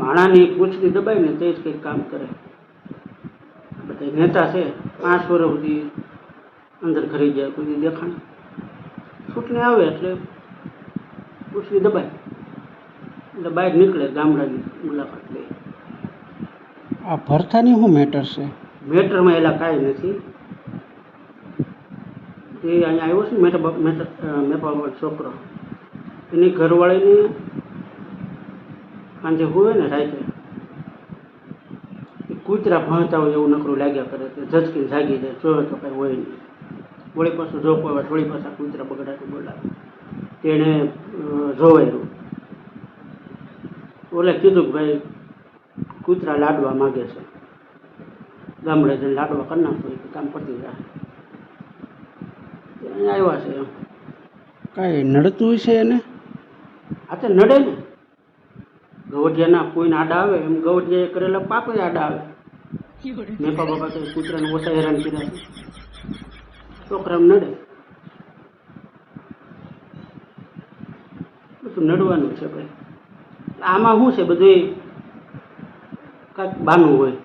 માણાની પૂછડી દબાય ને તે જ કંઈક કામ કરે. બધા નેતા છે પાંચ વર્ષ સુધી અંદર ખરી જાય કોઈ દેખાણ ચૂંટણી આવે એટલે પૂછડી દબાય. એટલે બહાર નીકળે ગામડાની મુલાકાત લે આ ભરતાની શું મેટર છે? મેટરમાં એલા કાંઈ નથી. એ અહીંયા આવ્યો છે મેટર મેટર મેપાવાળો છોકરો. એની ઘરવાળીને સાંજે હોય ને રાતે કૂતરા ભણતા હોય એવું નકરું લાગ્યા કરે તો ઝચકીને જાગી જાય. જોયો તો કાંઈ હોય નહીં. વળી પાછું જો કોઈ વળી પાછા કૂતરા બગડાટી બોલાવે. તેણે જોવાયું. ઓલે કીધું કે ભાઈ કૂતરા લાડવા માગે છે. ગામડે જઈને લાડવા કરી નાખો એ કામ પતી જાય. આવ્યા છે. એમ કાંઈ નડતું છે એને? આ તો નડે ને. ગવડિયાના કોઈને આડા આવે, એમ ગવડિયાએ કરેલા પાપે આડા આવે. મેપા બાપા તો કૂતરાને ઓછા હેરાન કર્યા છોકરા નડે. બધું નડવાનું છે ભાઈ. આમાં શું છે બધું કાંઈક બાનું હોય.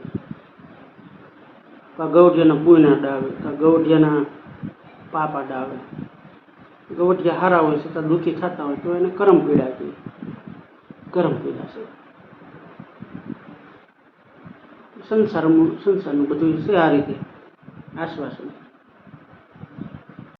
કાં ગૌઢિયાના આડા આવે કાં ગૌઢિયાના આડા આવે. ગૌઢિયા હારા હોય છતાં દુઃખી થતા હોય, તો એને કરમ પીડા કહે કરમ થઈ છે સંસારનું સંસારનું બધું છે આ રીતે. આશ્વાસન.